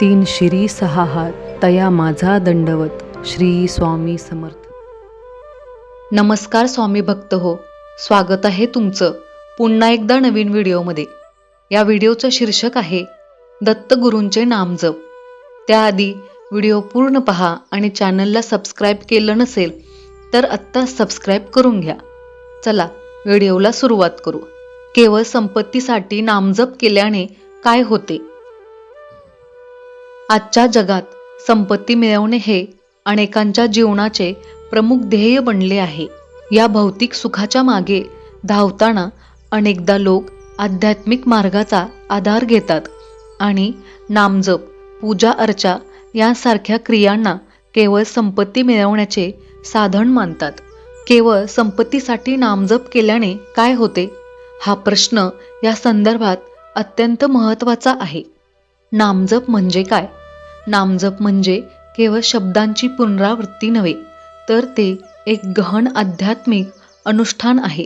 तीन शिरी सहा हात तया माझा दंडवत श्री स्वामी समर्थ. नमस्कार स्वामी भक्त हो स्वागत आहे तुमचं पुन्हा एकदा नवीन व्हिडिओमध्ये. या व्हिडिओचं शीर्षक आहे दत्तगुरूंचे नामजप. त्याआधी व्हिडिओ पूर्ण पहा आणि चॅनलला सबस्क्राईब केलं नसेल तर आत्ता सबस्क्राईब करून घ्या. चला व्हिडिओला सुरुवात करू. केवळ संपत्तीसाठी नामजप केल्याने काय होते? आजच्या जगात संपत्ती मिळवणे हे अनेकांच्या जीवनाचे प्रमुख ध्येय बनले आहे. या भौतिक सुखाच्या मागे धावताना अनेकदा लोक आध्यात्मिक मार्गाचा आधार घेतात आणि नामजप पूजा अर्चा यांसारख्या क्रियांना केवळ संपत्ती मिळवण्याचे साधन मानतात. केवळ संपत्तीसाठी नामजप केल्याने काय होते? हा प्रश्न या संदर्भात अत्यंत महत्त्वाचा आहे. नामजप म्हणजे काय? नामजप म्हणजे केवळ शब्दांची पुनरावृत्ती नव्हे तर ते एक गहन आध्यात्मिक अनुष्ठान आहे.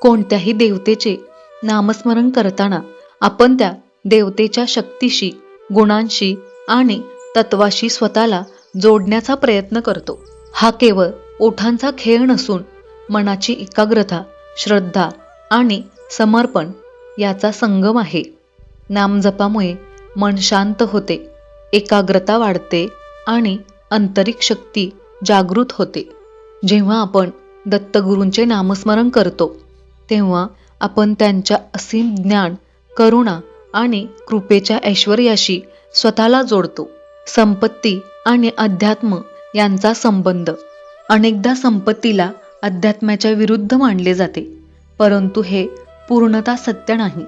कोणत्याही देवतेचे नामस्मरण करताना आपण त्या देवतेच्या शक्तीशी गुणांशी आणि तत्वाशी स्वतःला जोडण्याचा प्रयत्न करतो. हा केवळ ओठांचा खेळ नसून मनाची एकाग्रता श्रद्धा आणि समर्पण याचा संगम आहे. नामजपामुळे मन शांत होते. एकाग्रता वाढते आणि आंतरिक शक्ती जागृत होते. जेव्हा आपण दत्तगुरूंचे नामस्मरण करतो तेव्हा आपण त्यांच्या असीम ज्ञान करुणा आणि कृपेच्या ऐश्वर्याशी स्वतःला जोडतो. संपत्ती आणि अध्यात्म यांचा संबंध. अनेकदा संपत्तीला अध्यात्माच्या विरुद्ध मानले जाते परंतु हे पूर्णता सत्य नाही.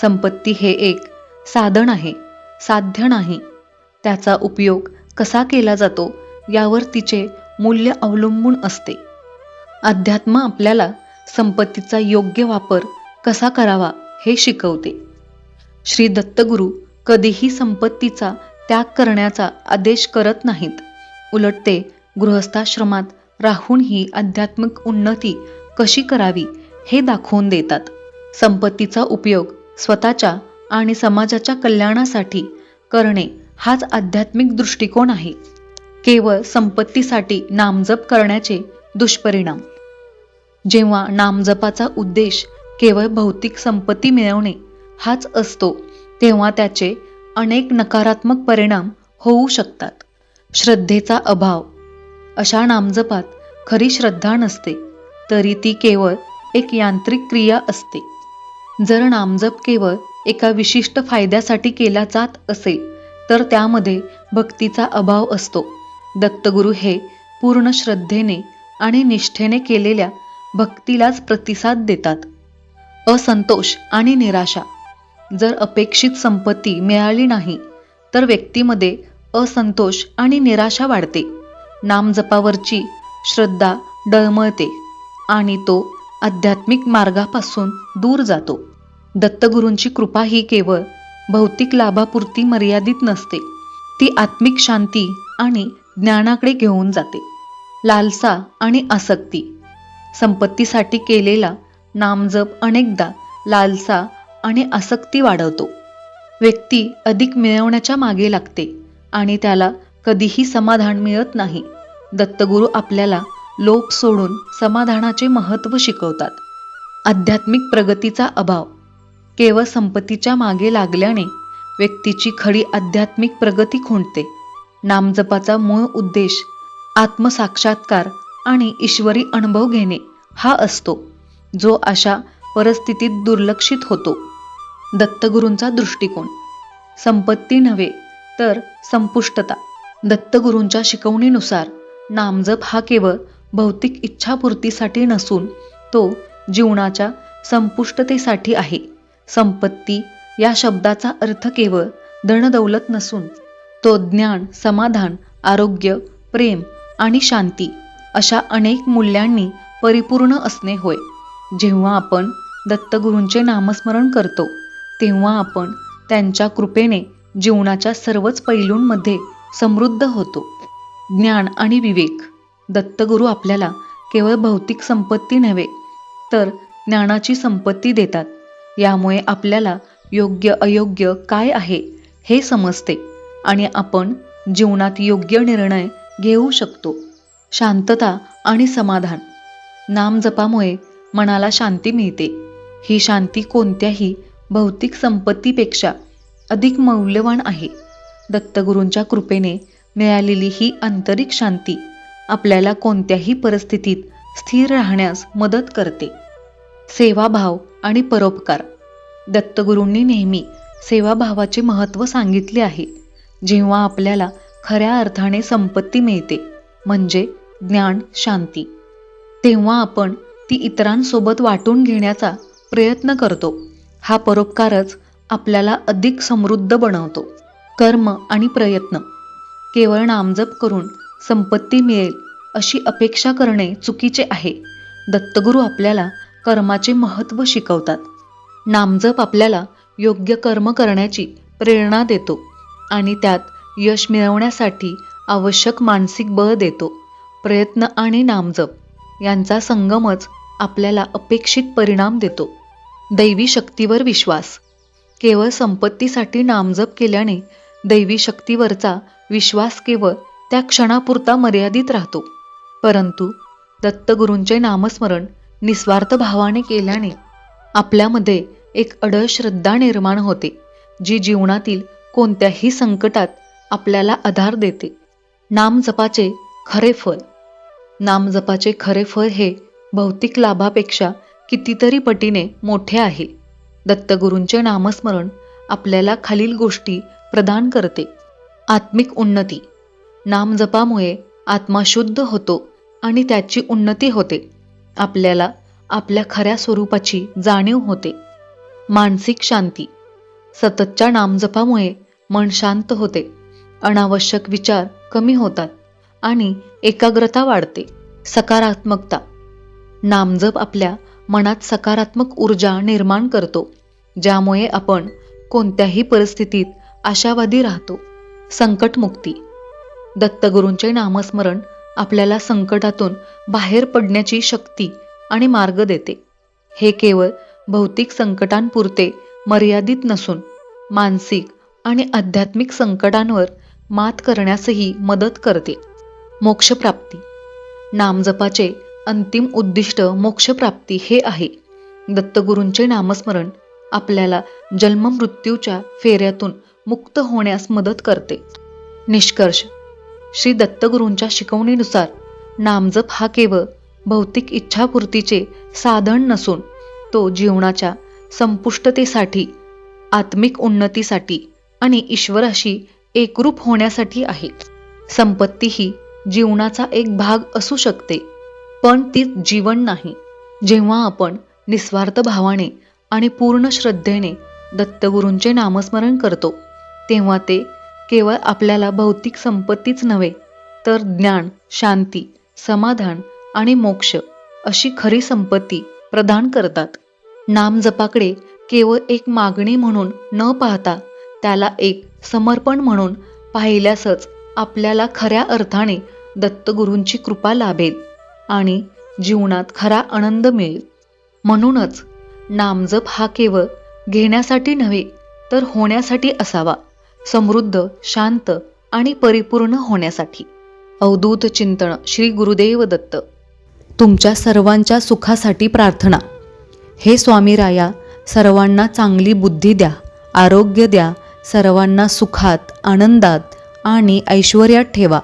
संपत्ती हे एक साधन आहे साध्य नाही. त्याचा उपयोग कसा केला जातो यावर तिचे मूल्य अवलंबून असते. अध्यात्म आपल्याला संपत्तीचा योग्य वापर कसा करावा हे शिकवते. श्री दत्तगुरू कधीही संपत्तीचा त्याग करण्याचा आदेश करत नाहीत. उलट ते गृहस्थाश्रमात राहूनही आध्यात्मिक उन्नती कशी करावी हे दाखवून देतात. संपत्तीचा उपयोग स्वतःच्या आणि समाजाच्या कल्याणासाठी करणे हाच आध्यात्मिक दृष्टिकोन आहे. केवळ संपत्तीसाठी नामजप करण्याचे दुष्परिणाम. जेव्हा नामजपाचा उद्देश केवळ भौतिक संपत्ती मिळवणे हाच असतो तेव्हा त्याचे अनेक नकारात्मक परिणाम होऊ शकतात. श्रद्धेचा अभाव. अशा नामजपात खरी श्रद्धा नसते तरी ती केवळ एक यांत्रिक क्रिया असते. जर नामजप केवळ एका विशिष्ट फायद्यासाठी केला जात असेल तर त्यामध्ये भक्तीचा अभाव असतो. दत्तगुरू हे पूर्ण श्रद्धेने आणि निष्ठेने केलेल्या भक्तीलाच प्रतिसाद देतात. असंतोष आणि निराशा. जर अपेक्षित संपत्ती मिळाली नाही तर व्यक्तीमध्ये असंतोष आणि निराशा वाढते. नामजपावरची श्रद्धा डळमळते आणि तो आध्यात्मिक मार्गापासून दूर जातो. दत्तगुरूंची कृपा ही केवळ भौतिक लाभापुरती मर्यादित नसते. ती आत्मिक शांती आणि ज्ञानाकडे घेऊन जाते. लालसा आणि आसक्ती. संपत्तीसाठी केलेला नामजप अनेकदा लालसा आणि आसक्ती वाढवतो. व्यक्ती अधिक मिळवण्याच्या मागे लागते आणि त्याला कधीही समाधान मिळत नाही. दत्तगुरू आपल्याला लोभ सोडून समाधानाचे महत्त्व शिकवतात. आध्यात्मिक प्रगतीचा अभाव. केवळ संपत्तीच्या मागे लागल्याने व्यक्तीची खरी आध्यात्मिक प्रगती खुंटते. नामजपाचा मूळ उद्देश आत्मसाक्षात्कार आणि ईश्वरी अनुभव घेणे हा असतो जो अशा परिस्थितीत दुर्लक्षित होतो. दत्तगुरूंचा दृष्टिकोन संपत्ती नव्हे तर संपुष्टता. दत्तगुरूंच्या शिकवणीनुसार नामजप हा केवळ भौतिक इच्छापूर्तीसाठी नसून तो जीवनाच्या संपुष्टतेसाठी आहे. संपत्ती या शब्दाचा अर्थ केवळ धनदौलत नसून तो ज्ञान समाधान आरोग्य प्रेम आणि शांती अशा अनेक मूल्यांनी परिपूर्ण असणे होय. जेव्हा आपण दत्तगुरूंचे नामस्मरण करतो तेव्हा आपण त्यांच्या कृपेने जीवनाच्या सर्वच पैलूंमध्ये समृद्ध होतो. ज्ञान आणि विवेक. दत्तगुरू आपल्याला केवळ भौतिक संपत्ती नव्हे तर ज्ञानाची संपत्ती देतात. यामुळे आपल्याला योग्य अयोग्य काय आहे हे समजते आणि आपण जीवनात योग्य निर्णय घेऊ शकतो. शांतता आणि समाधान. नामजपामुळे मनाला शांती मिळते. ही शांती कोणत्याही भौतिक संपत्तीपेक्षा अधिक मौल्यवान आहे. दत्तगुरूंच्या कृपेने मिळालेली ही आंतरिक शांती आपल्याला कोणत्याही परिस्थितीत स्थिर राहण्यास मदत करते. सेवाभाव आणि परोपकार. दत्तगुरूंनी नेहमी सेवाभावाचे महत्त्व सांगितले आहे. जेव्हा आपल्याला खऱ्या अर्थाने संपत्ती मिळते म्हणजे ज्ञान शांती तेव्हा आपण ती इतरांसोबत वाटून घेण्याचा प्रयत्न करतो. हा परोपकारच आपल्याला अधिक समृद्ध बनवतो. कर्म आणि प्रयत्न. केवळ नामजप करून संपत्ती मिळेल अशी अपेक्षा करणे चुकीचे आहे. दत्तगुरू आपल्याला कर्माचे महत्त्व शिकवतात. नामजप आपल्याला योग्य कर्म करण्याची प्रेरणा देतो आणि त्यात यश मिळवण्यासाठी आवश्यक मानसिक बळ देतो. प्रयत्न आणि नामजप यांचा संगमच आपल्याला अपेक्षित परिणाम देतो. दैवी शक्तीवर विश्वास. केवळ संपत्तीसाठी नामजप केल्याने दैवी शक्तीवरचा विश्वास केवळ त्या क्षणापुरता मर्यादित राहतो. परंतु दत्तगुरूंचे नामस्मरण निस्वार्थ भावाने केल्याने आपल्यामध्ये एक अडळ श्रद्धा निर्माण होते जी जीवनातील कोणत्याही संकटात आपल्याला आधार देते. नामजपाचे खरे फळ नामजपाचे खरे फळ हे भौतिक लाभापेक्षा कितीतरी पटीने मोठे आहे. दत्तगुरूंचे नामस्मरण आपल्याला खालील गोष्टी प्रदान करते. आत्मिक उन्नती. नामजपामुळे आत्मा शुद्ध होतो आणि त्याची उन्नती होते. आपल्याला आपल्या खऱ्या स्वरूपाची जाणीव होते. मानसिक शांती. सततच्या नामजपामुळे मन शांत होते. अनावश्यक विचार कमी होतात आणि एकाग्रता वाढते. सकारात्मकता. नामजप आपल्या मनात सकारात्मक ऊर्जा निर्माण करतो ज्यामुळे आपण कोणत्याही परिस्थितीत आशावादी राहतो. संकटमुक्ती. दत्तगुरूंचे नामस्मरण आपल्याला संकटातून बाहेर पडण्याची शक्ती आणि मार्ग देते. हे केवळ भौतिक संकटांपुरते मर्यादित नसून मानसिक आणि आध्यात्मिक संकटांवर मात करण्यासही मदत करते. मोक्षप्राप्ती. नामजपाचे अंतिम उद्दिष्ट मोक्षप्राप्ती हे आहे. दत्तगुरूंचे नामस्मरण आपल्याला जन्ममृत्यूच्या फेऱ्यातून मुक्त होण्यास मदत करते. निष्कर्ष. श्री दत्तगुरूंच्या शिकवणीनुसार नामजप हा केवळ भौतिक इच्छापूर्तीचे साधन नसून तो जीवनाच्या संपुष्टतेसाठी आत्मिक उन्नतीसाठी आणि ईश्वराशी एकरूप होण्यासाठी आहे. संपत्ती ही जीवनाचा एक भाग असू शकते पण ती जीवन नाही. जेव्हा आपण निस्वार्थ भावाने आणि पूर्ण श्रद्धेने दत्तगुरूंचे नामस्मरण करतो तेव्हा ते केवळ आपल्याला भौतिक संपत्तीच नव्हे तर ज्ञान शांती समाधान आणि मोक्ष अशी खरी संपत्ती प्रदान करतात. नामजपाकडे केवळ एक मागणी म्हणून न पाहता त्याला एक समर्पण म्हणून पाहिल्यासच आपल्याला खऱ्या अर्थाने दत्तगुरूंची कृपा लाभेल आणि जीवनात खरा आनंद मिळेल. म्हणूनच नामजप हा केवळ घेण्यासाठी नव्हे तर होण्यासाठी असावा. समृद्ध शांत आणि परिपूर्ण होण्यासाठी. अवधूत चिंतन श्री गुरुदेव दत्त. तुमच्या सर्वांच्या सुखासाठी प्रार्थना. हे स्वामी राया सर्वांना चांगली बुद्धी द्या आरोग्य द्या सर्वांना सुखात आनंदात आणि ऐश्वर्यात ठेवा.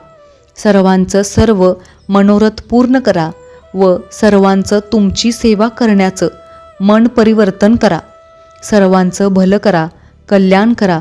सर्वांचं सर्व मनोरथ पूर्ण करा व सर्वांचं तुमची सेवा करण्याचं मन परिवर्तन करा. सर्वांचं भलं करा कल्याण करा